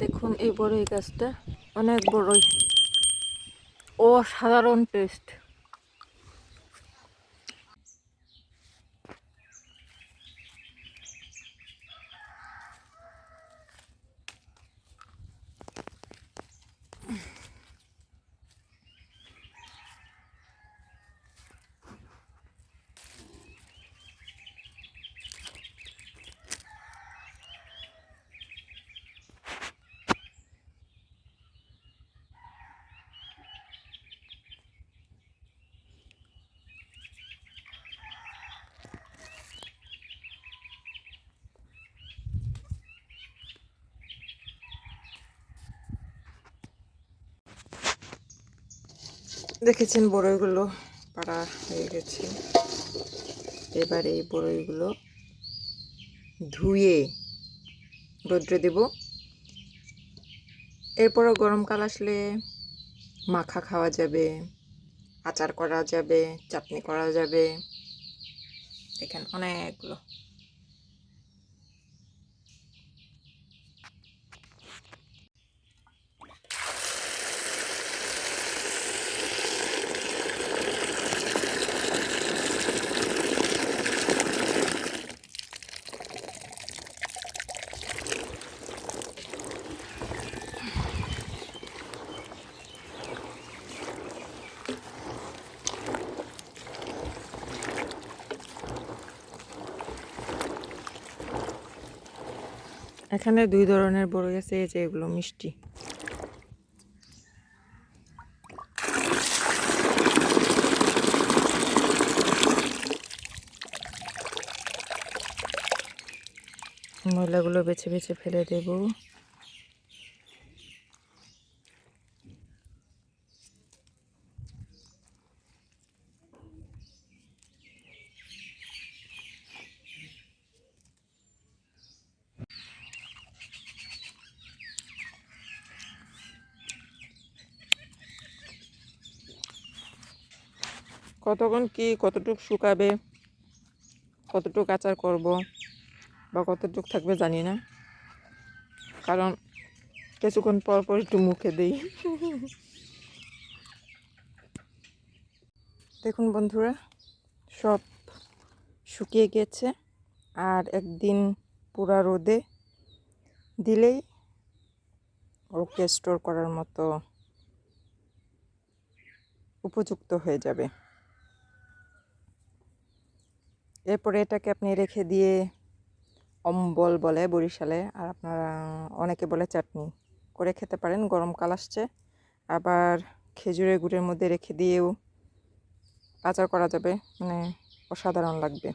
দেখুন এই বড়ই গাছটা অনেক বড়ই। অসাধারণ টেস্ট দেখেছেন বড়ইগুলো পাড়া হয়ে গেছে। এবার এই বড়ইগুলো ধুয়ে রোদ্রে দেব। এরপরও গরমকাল আসলে মাখা খাওয়া যাবে, আচার করা যাবে, চাটনি করা যাবে। দেখেন অনেকগুলো। এখানে দুই ধরনের বড়ই আছে এই যে এগুলো মিষ্টি। ময়লাগুলো বেছে বেছে ফেলে দেব। কতক্ষণ কি কতটুক শুকাবে, কতটুক আচার করব বা কতটুক থাকবে জানি না। কারণ কিছুক্ষণ পর পর একটু মুখে দিই। দেখুন বন্ধুরা, সব শুকিয়ে গেছে আর একদিন পুরা রোদে দিলেই ওকে স্টোর করার মতো উপযুক্ত হয়ে যাবে। এরপরে এটাকে আপনি রেখে দিয়ে অম্বল বলে বরিশালে, আর আপনারা অনেকে বলে চাটনি করে খেতে পারেন গরমকাল আসছে। আবার খেজুরের গুড়ের মধ্যে রেখে দিয়েও আচার করা যাবে মানে অসাধারণ লাগবে।